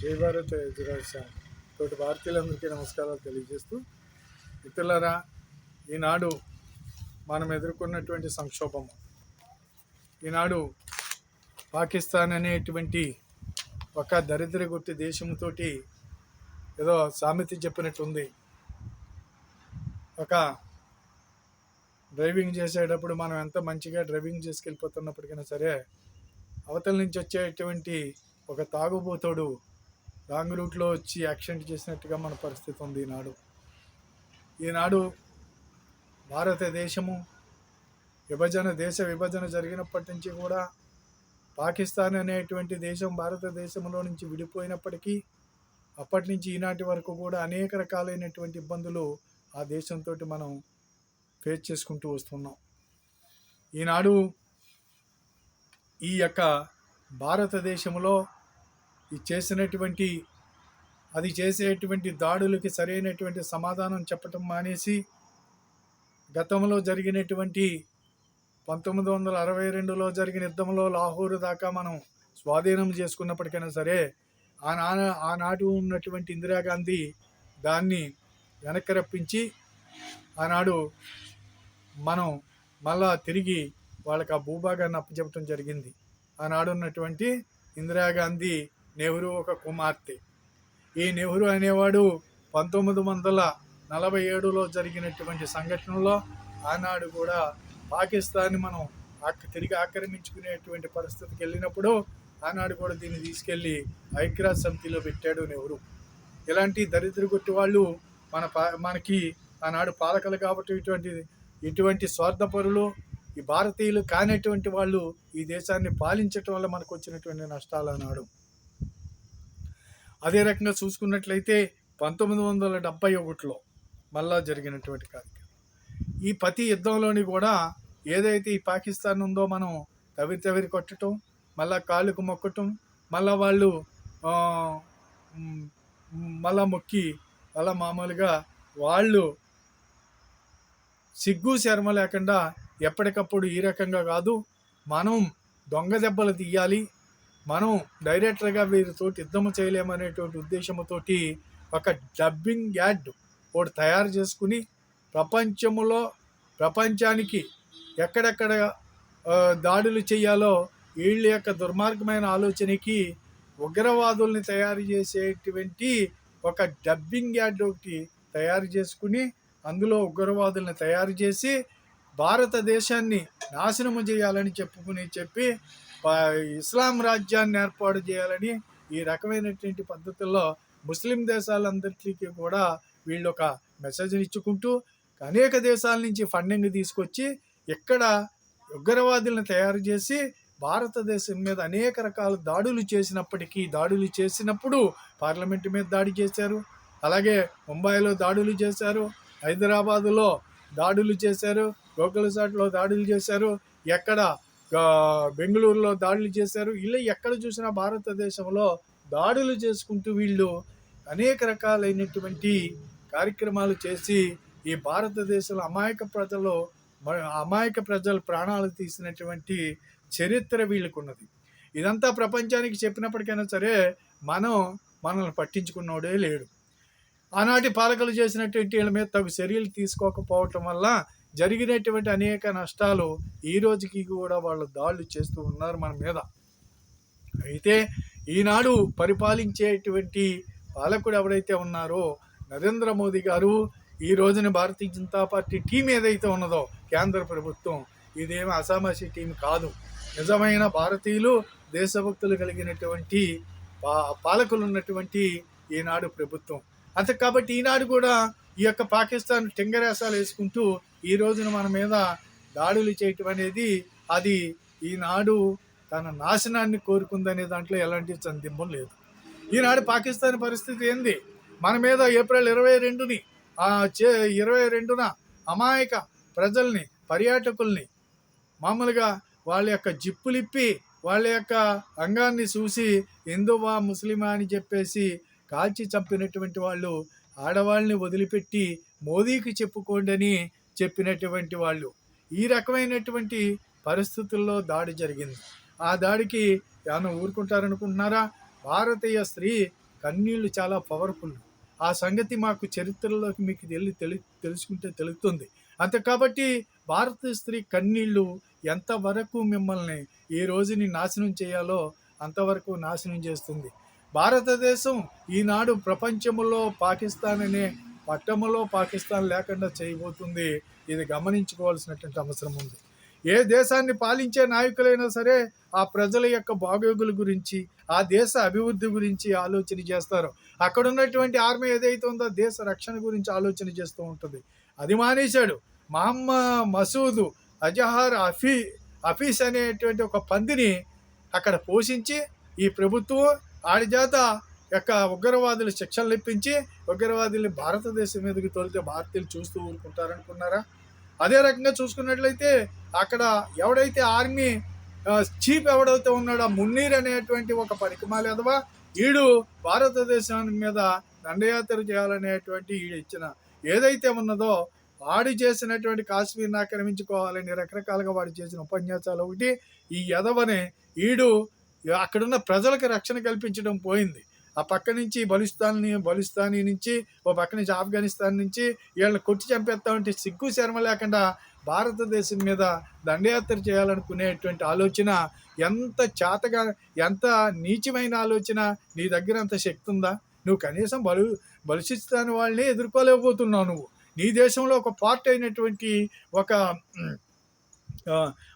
జై భారత్ తోటి భారతీయులందరికీ నమస్కారాలు తెలియజేస్తూ ఇతరులరా ఈనాడు మనం ఎదుర్కొన్నటువంటి సంక్షోభం. ఈనాడు పాకిస్తాన్ అనేటువంటి ఒక దరిద్ర గుర్తి దేశంతోటి ఏదో సామెత చెప్పినట్టుంది. ఒక డ్రైవింగ్ చేసేటప్పుడు మనం ఎంత మంచిగా డ్రైవింగ్ చేసుకెళ్ళిపోతున్నప్పటికైనా సరే అవతల నుంచి వచ్చేటువంటి ఒక తాగుబోతోడు రాంగ్ రూట్లో వచ్చి యాక్సిడెంట్ చేసినట్టుగా మన పరిస్థితి ఉంది ఈనాడు. ఈనాడు భారతదేశము విభజన దేశ విభజన జరిగినప్పటి నుంచి కూడా పాకిస్తాన్ అనేటువంటి దేశం భారతదేశంలో నుంచి విడిపోయినప్పటికీ అప్పటి నుంచి ఈనాటి వరకు కూడా అనేక రకాలైనటువంటి ఇబ్బందులు ఆ దేశంతో మనం ఫేస్ చేసుకుంటూ వస్తున్నాం. ఈనాడు ఈ యొక్క భారతదేశంలో ఈ చేసినటువంటి అది చేసేటువంటి దాడులకి సరైనటువంటి సమాధానం చెప్పటం మానేసి గతంలో జరిగినటువంటి పంతొమ్మిది వందల అరవై రెండులో జరిగిన యుద్ధంలో లాహోరు దాకా మనం స్వాధీనం చేసుకున్నప్పటికైనా సరే ఆనా ఆనాడు ఉన్నటువంటి ఇందిరాగాంధీ దాన్ని వెనక్కి రప్పించి ఆనాడు మనం మళ్ళా తిరిగి వాళ్ళకి ఆ భూభాగాన్ని అప్పచెప్పడం జరిగింది. ఆనాడు ఉన్నటువంటి ఇందిరాగాంధీ నెహ్రూ ఒక కుమార్తె. ఈ నెహ్రూ అనేవాడు పంతొమ్మిది వందల నలభై ఏడులో జరిగినటువంటి సంఘటనలో ఆనాడు కూడా పాకిస్తాన్ని మనం తిరిగి ఆక్రమించుకునేటువంటి పరిస్థితికి వెళ్ళినప్పుడు ఆనాడు కూడా దీన్ని తీసుకెళ్ళి ఐక్యరాజ్య సమితిలో పెట్టాడు నెహ్రూ. ఇలాంటి దరిద్ర కొట్టి వాళ్ళు మన పా మనకి ఆనాడు పాలకలు కాబట్టి ఇటువంటి ఇటువంటి స్వార్థపరులు ఈ భారతీయులు కానటువంటి వాళ్ళు ఈ దేశాన్ని పాలించటం వల్ల మనకు వచ్చినటువంటి నష్టాలు అన్నాడు అదే రకంగా చూసుకున్నట్లయితే పంతొమ్మిది వందల డెబ్బై ఒకటిలో మళ్ళా జరిగినటువంటి కార్యక్రమం. ఈ ప్రతి యుద్ధంలోని కూడా ఏదైతే ఈ పాకిస్తాన్ ఉందో మనం తవిరి తవిరి కొట్టడం మళ్ళా కాళ్ళకు మొక్కటం మళ్ళా వాళ్ళు మళ్ళా మొక్కి అలా మామూలుగా వాళ్ళు సిగ్గు శర్మ లేకుండా ఎప్పటికప్పుడు ఈ రకంగా కాదు మనం దొంగ దెబ్బలు తీయాలి మనం డైరెక్టర్గా వీరితోటి యుద్ధము చేయలేమనేటువంటి ఉద్దేశంతోటి ఒక డబ్బింగ్ యాడ్ ఒకటి తయారు చేసుకుని ప్రపంచంలో ప్రపంచానికి ఎక్కడెక్కడ దాడులు చేయాలో వీళ్ళ యొక్క దుర్మార్గమైన ఆలోచనకి ఉగ్రవాదుల్ని తయారు చేసేటువంటి ఒక డబ్బింగ్ యాడ్ ఒకటి తయారు చేసుకుని అందులో ఉగ్రవాదుల్ని తయారు చేసి భారతదేశాన్ని నాశనము చేయాలని చెప్పుకుని చెప్పి ఇస్లాం రాజ్యాన్ని ఏర్పాటు చేయాలని ఈ రకమైనటువంటి పద్ధతుల్లో ముస్లిం దేశాలందరికీ కూడా వీళ్ళు ఒక మెసేజ్ని ఇచ్చుకుంటూ అనేక దేశాల నుంచి ఫండింగ్ తీసుకొచ్చి ఇక్కడ ఉగ్రవాదులను తయారు చేసి భారతదేశం మీద అనేక రకాల దాడులు చేసినప్పటికీ దాడులు చేసినప్పుడు పార్లమెంటు మీద దాడి చేశారు. అలాగే ముంబైలో దాడులు చేశారు. హైదరాబాదులో దాడులు చేశారు. గోకులసాట్లో దాడులు చేశారు. ఎక్కడ బెంగళూరులో దాడులు చేశారు. ఇలా ఎక్కడ చూసినా భారతదేశంలో దాడులు చేసుకుంటూ వీళ్ళు అనేక రకాలైనటువంటి కార్యక్రమాలు చేసి ఈ భారతదేశంలో అమాయక ప్రజలు అమాయక ప్రజలు ప్రాణాలు తీసినటువంటి చరిత్ర వీళ్ళకున్నది. ఇదంతా ప్రపంచానికి చెప్పినప్పటికైనా సరే మనం మనల్ని పట్టించుకున్నోడే లేడు. ఆనాటి పాలకులు చేసినటువంటి వీళ్ళ మీద తగు చర్యలు తీసుకోకపోవటం వల్ల జరిగినటువంటి అనేక నష్టాలు ఈ రోజుకి కూడా వాళ్ళు దాడులు చేస్తూ ఉన్నారు మన మీద. అయితే ఈనాడు పరిపాలించేటువంటి పాలకుడు ఎవరైతే ఉన్నారో నరేంద్ర మోదీ గారు ఈ రోజున భారతీయ జనతా పార్టీ టీం ఏదైతే ఉన్నదో కేంద్ర ప్రభుత్వం ఇదేమి అసామాసి టీం కాదు. నిజమైన భారతీయులు దేశభక్తులు కలిగినటువంటి పా పాలకులు ఉన్నటువంటి ఈనాడు ప్రభుత్వం. అంత కాబట్టి ఈనాడు కూడా ఈ యొక్క పాకిస్తాన్ టింగరేసాలు వేసుకుంటూ ఈ రోజున మన మీద దాడులు చేయటం అనేది అది ఈనాడు తన నాశనాన్ని కోరుకుందనే దాంట్లో ఎలాంటి సందింపం లేదు. ఈనాడు పాకిస్తాన్ పరిస్థితి ఏంది? మన మీద ఏప్రిల్ ఇరవై రెండుని చే ఇరవై రెండున అమాయక ప్రజల్ని పర్యాటకుల్ని మామూలుగా వాళ్ళ యొక్క జిప్పులిప్పి వాళ్ళ యొక్క అంగాన్ని చూసి హిందువా ముస్లిమా అని చెప్పేసి కాల్చి చంపినటువంటి వాళ్ళు ఆడవాళ్ళని వదిలిపెట్టి మోదీకి చెప్పుకోండి అని చెప్పినటువంటి వాళ్ళు. ఈ రకమైనటువంటి పరిస్థితుల్లో దాడి జరిగింది. ఆ దాడికి ఏమైనా ఊరుకుంటారనుకుంటున్నారా? భారతీయ స్త్రీ కన్నీళ్ళు చాలా పవర్ఫుల్. ఆ సంగతి మాకు చరిత్రలోకి మీకు తెలి తెలి తెలుసుకుంటే తెలుస్తుంది. అంతే కాబట్టి భారత స్త్రీ కన్నీళ్ళు ఎంతవరకు మిమ్మల్ని ఈ రోజుని నాశనం చేయాలో అంతవరకు నాశనం చేస్తుంది. భారతదేశం ఈనాడు ప్రపంచంలో పాకిస్తాన్ అనే పట్టములో పాకిస్తాన్ లేకుండా చేయబోతుంది. ఇది గమనించుకోవాల్సినటువంటి అవసరం ఉంది. ఏ దేశాన్ని పాలించే నాయకులైనా సరే ఆ ప్రజల యొక్క బాగోగుల గురించి ఆ దేశ అభివృద్ధి గురించి ఆలోచన చేస్తారు. అక్కడ ఉన్నటువంటి ఆర్మీ ఏదైతే ఉందో దేశ రక్షణ గురించి ఆలోచన చేస్తూ ఉంటుంది. అది మానేశాడు. మహమ్మ మసూదు అజహార్ అఫీ అఫీస్ అనేటువంటి ఒక పందిని అక్కడ పోషించి ఈ ప్రభుత్వం ఆడి చేత యొక్క ఉగ్రవాదులు శిక్షలు ఇప్పించి ఉగ్రవాదుల్ని భారతదేశం మీదకి తోలితే భారతీయులు చూస్తూ ఊరుకుంటారనుకున్నారా? అదే రకంగా చూసుకున్నట్లయితే అక్కడ ఎవడైతే ఆర్మీ చీఫ్ ఎవడైతే ఉన్నాడో మున్నీర్ అనేటువంటి ఒక పరికమాలు ఎదవా ఈడు భారతదేశం మీద దండయాత్ర చేయాలనేటువంటి ఈడు ఇచ్చిన ఏదైతే ఉన్నదో వాడు చేసినటువంటి కాశ్మీర్ని ఆక్రమించుకోవాలని రకరకాలుగా వాడు చేసిన ఉపన్యాసాలు ఒకటి. ఈ ఎదవని ఈడు అక్కడున్న ప్రజలకు రక్షణ కల్పించడం పోయింది. ఆ పక్క నుంచి బలిస్తాన్ని బలిస్తానీ నుంచి ఓ పక్క నుంచి ఆఫ్ఘనిస్తాన్ నుంచి వీళ్ళని కొట్టి చంపేస్తామంటే సిగ్గు శర్మ లేకుండా భారతదేశం మీద దండయాత్ర చేయాలనుకునేటువంటి ఆలోచన ఎంత చేతగా ఎంత నీచమైన ఆలోచన? నీ దగ్గర అంత శక్తి ఉందా? నువ్వు కనీసం బలు బలిసిస్తాని వాళ్ళని ఎదుర్కోలేకపోతున్నావు నువ్వు. నీ దేశంలో ఒక పార్ట్ అయినటువంటి ఒక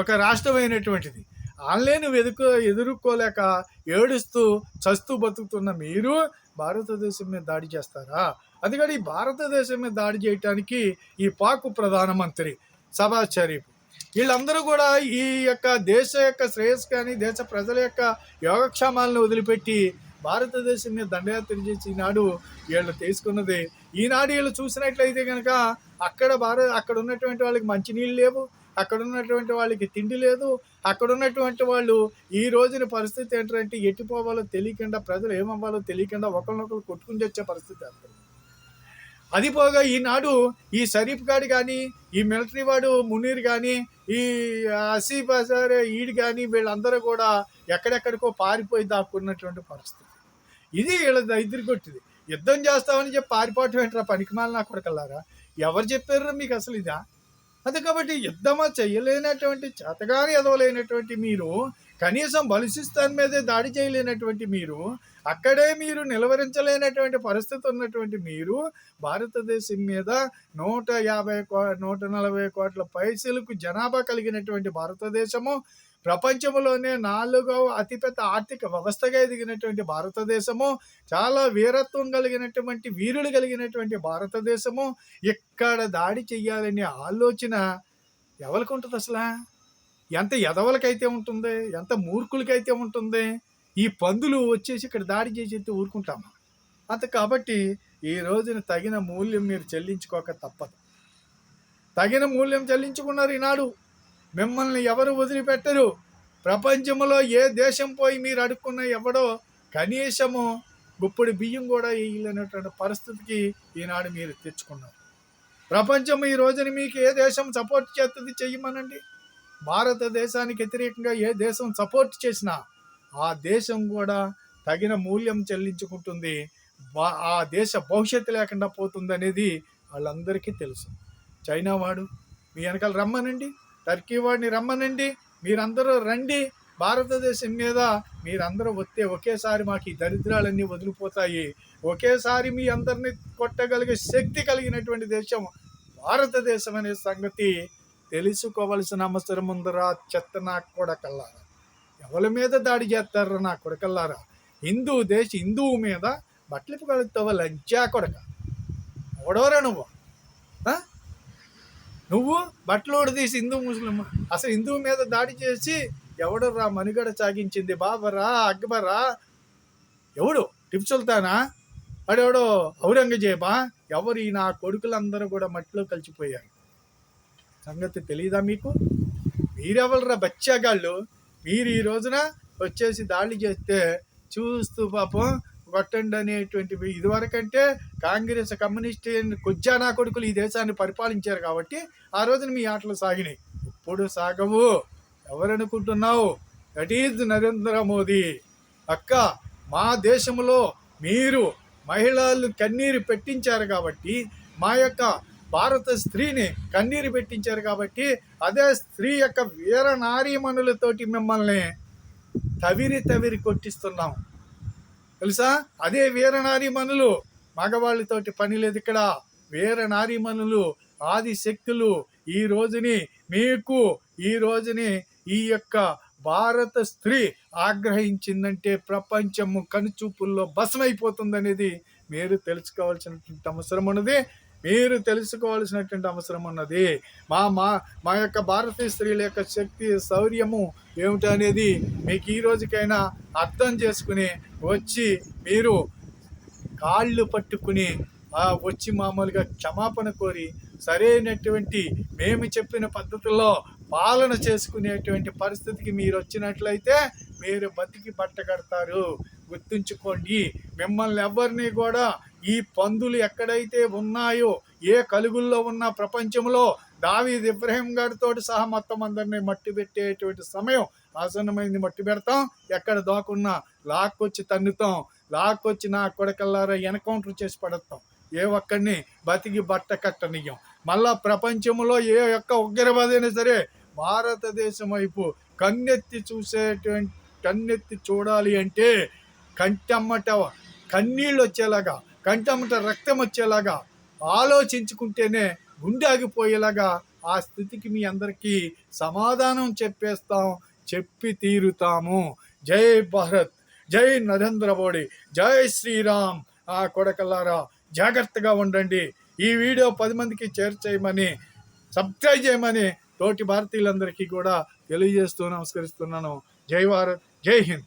ఒక రాష్ట్రం అయినటువంటిది. ఆన్లైన్ వెదుకు ఎదుర్కోలేక ఏడుస్తూ చస్తూ బతుకుతున్న మీరు భారతదేశం మీద దాడి చేస్తారా? అందుకని ఈ భారతదేశం మీద దాడి చేయటానికి ఈ పాక్ ప్రధానమంత్రి సబాజ్ షరీఫ్ వీళ్ళందరూ కూడా ఈ యొక్క దేశ యొక్క శ్రేయస్ కానీ దేశ ప్రజల యొక్క యోగక్షేమాలను వదిలిపెట్టి భారతదేశం మీద దండయాత్ర చేసి ఈనాడు వీళ్ళు తీసుకున్నది. ఈనాడు వీళ్ళు చూసినట్లయితే కనుక అక్కడ భారత అక్కడ ఉన్నటువంటి వాళ్ళకి మంచినీళ్ళు లేవు. అక్కడ ఉన్నటువంటి వాళ్ళకి తిండి లేదు. అక్కడ ఉన్నటువంటి వాళ్ళు ఈ రోజున పరిస్థితి ఏంటంటే ఎట్టిపోవాలో తెలియకుండా ప్రజలు ఏమవ్వాలో తెలియకుండా ఒకరినొకరు కొట్టుకుని వచ్చే పరిస్థితి ఏర్పడింది అది పోగా ఈనాడు ఈ షరీఫ్ గాడు కానీ ఈ మిలిటరీ వాడు మునీర్ కానీ ఈ అసీఫ్ అజార్ ఈడు కానీ వీళ్ళందరూ కూడా ఎక్కడెక్కడికో పారిపోయి దాక్కున్నటువంటి పరిస్థితి. ఇది వీళ్ళ దరిద్ర యుద్ధం చేస్తామని చెప్పి పారిపోవటం ఏంట్రా పనికిమాల నా కొడకల్లారా ఎవరు చెప్పారు మీకు అసలు ఇదా? అది కాబట్టి యుద్ధమా చేయలేనటువంటి చేతగాని ఎదవలేనటువంటి మీరు కనీసం బలిసిస్తాన్ మీదే దాడి చేయలేనటువంటి మీరు అక్కడే మీరు నిలవరించలేనటువంటి పరిస్థితి ఉన్నటువంటి మీరు భారతదేశం మీద నూట యాభై కో నూట నలభై కోట్ల పైసలకు జనాభా కలిగినటువంటి భారతదేశము ప్రపంచంలోనే నాలుగవ అతిపెద్ద ఆర్థిక వ్యవస్థగా ఎదిగినటువంటి భారతదేశము చాలా వీరత్వం కలిగినటువంటి వీరులు కలిగినటువంటి భారతదేశము. ఇక్కడ దాడి చెయ్యాలనే ఆలోచన ఎవరికి ఉంటుంది అసలు? ఎంత ఎదవలకైతే ఉంటుంది ఎంత మూర్ఖులకైతే ఉంటుంది ఈ పందులు వచ్చేసి ఇక్కడ దాడి చేసి ఊరుకుంటామా? అంత కాబట్టి ఈ రోజున తగిన మూల్యం మీరు చెల్లించుకోక తప్పదు. తగిన మూల్యం చెల్లించుకున్నారు ఈనాడు. మిమ్మల్ని ఎవరు వదిలిపెట్టరు. ప్రపంచంలో ఏ దేశం పోయి మీరు అడుక్కున్న ఎవడో కనీసము గుప్పుడు బియ్యం కూడా వేయలేనటువంటి పరిస్థితికి ఈనాడు మీరు తెచ్చుకున్నారు. ప్రపంచం ఈ రోజున మీకు ఏ దేశం సపోర్ట్ చేస్తుంది చెయ్యమనండి. భారతదేశానికి వ్యతిరేకంగా ఏ దేశం సపోర్ట్ చేసినా ఆ దేశం కూడా తగిన మూల్యం చెల్లించుకుంటుంది. ఆ దేశ భవిష్యత్తు లేకుండా పోతుంది అనేది వాళ్ళందరికీ తెలుసు. చైనా వాడు మీ వెనకాల రమ్మనండి. టర్కీ వాడిని రమ్మనండి మీరందరూ రండి. భారతదేశం మీద మీరందరూ వస్తే ఒకేసారి మాకు ఈ దరిద్రాలన్నీ వదిలిపోతాయి. ఒకేసారి మీ అందరిని కొట్టగలిగే శక్తి కలిగినటువంటి దేశం భారతదేశం అనే సంగతి తెలుసుకోవలసిన అవసరం ఉందరా చెత్త నా కొడకల్లారా. ఎవరి మీద దాడి చేస్తారా నా కొడకల్లారా? హిందూ దేశ హిందువు మీద బట్టలు కలుగుతావా లంచా కొడక? ఎవడోరా నువ్వు? ఆ? నువ్వు బట్టలు తీసి హిందూ ముస్లిం. అసలు హిందువు మీద దాడి చేసి ఎవడరా మనుగడ సాగించింది? బాబరా అక్బరా? ఎవడు? టిప్ సుల్తానా? వాడెవడో ఔరంగజేబా? ఎవరు ఈ నా కొడుకులందరూ కూడా మట్టిలో కలిసిపోయారు? సంగతి తెలియదా మీకు? మీరెవరురా బచ్చాగాళ్ళు? మీరు ఈ రోజున వచ్చేసి దాడి చేస్తే చూస్తూ పాపం కొట్టండి అనేటువంటి ఇదివరకంటే కాంగ్రెస్ కమ్యూనిస్ట్ కొజ్జానా కొడుకులు ఈ దేశాన్ని పరిపాలించారు కాబట్టి ఆ రోజున మీ ఆటలు సాగినాయి. ఇప్పుడు సాగవు. ఎవరనుకుంటున్నావు? That is Narendra Modi. అక్క మా దేశంలో మీరు మహిళలు కన్నీరు పెట్టించారు కాబట్టి మా యొక్క భారత స్త్రీని కన్నీరు పెట్టించారు కాబట్టి అదే స్త్రీ యొక్క వీర నారీమణులతోటి మిమ్మల్ని తవిరి తవిరి కొట్టిస్తున్నాం. తెలుసా? అదే వీర నారీమణులు మగవాళ్ళతోటి పని లేదు ఇక్కడ. వీర నారీమణులు ఆది శక్తులు ఈ రోజుని మీకు ఈ రోజుని ఈ యొక్క భారత స్త్రీ ఆగ్రహించిందంటే ప్రపంచము కనుచూపుల్లో భస్మైపోతుందనేది మీరు తెలుసుకోవాల్సినటువంటి అవసరం ఉన్నది. మీరు తెలుసుకోవాల్సినటువంటి అవసరం ఉన్నది. మా మా మా యొక్క భారతీయ స్త్రీల యొక్క శక్తి శౌర్యము ఏమిటనేది మీకు ఈ రోజుకైనా అర్థం చేసుకుని వచ్చి మీరు కాళ్ళు పట్టుకుని వచ్చి మామూలుగా క్షమాపణ కోరి సరైనటువంటి మేము చెప్పిన పద్ధతుల్లో పాలన చేసుకునేటువంటి పరిస్థితికి మీరు వచ్చినట్లయితే మీరు బతికి బట్ట కడతారు గుర్తుంచుకోండి. మిమ్మల్ని ఎవరిని కూడా ఈ పందులు ఎక్కడైతే ఉన్నాయో ఏ కలుగుల్లో ఉన్న ప్రపంచంలో దావీద్ ఇబ్రహీం గారితో సహా మొత్తం అందరినీ మట్టి పెట్టేటువంటి సమయం ఆసన్నమైంది. మట్టి పెడతాం ఎక్కడ దాకున్నా లాక్కొచ్చి తన్నుతాం లాక్కొచ్చి నా కొడకల్లారా ఎన్కౌంటర్ చేసి పడతాం ఏ ఒక్కడిని బతికి బట్ట కట్టనీయం మళ్ళా ప్రపంచంలో ఏ ఒక్క ఉగ్రవాదైనా సరే భారతదేశం వైపు కన్నెత్తి చూసేటువంటి కన్నెత్తి చూడాలి అంటే కంటమ్మట కన్నీళ్ళు వచ్చేలాగా కంటమ్మట రక్తం వచ్చేలాగా ఆలోచించుకుంటేనే గుండె ఆగిపోయేలాగా ఆ స్థితికి మీ అందరికీ సమాధానం చెప్పేస్తాం చెప్పి తీరుతాము. జై భారత్ జై నరేంద్ర మోడీ జై శ్రీరామ్. ఆ కొడకల్లారా జాగ్రత్తగా ఉండండి. ఈ వీడియో పది మందికి షేర్ చేయమని సబ్స్క్రైబ్ చేయమని తోటి భారతీయులందరికీ కూడా తెలియజేస్తూ నమస్కరిస్తున్నాను. జై భారత్ జై హింద్.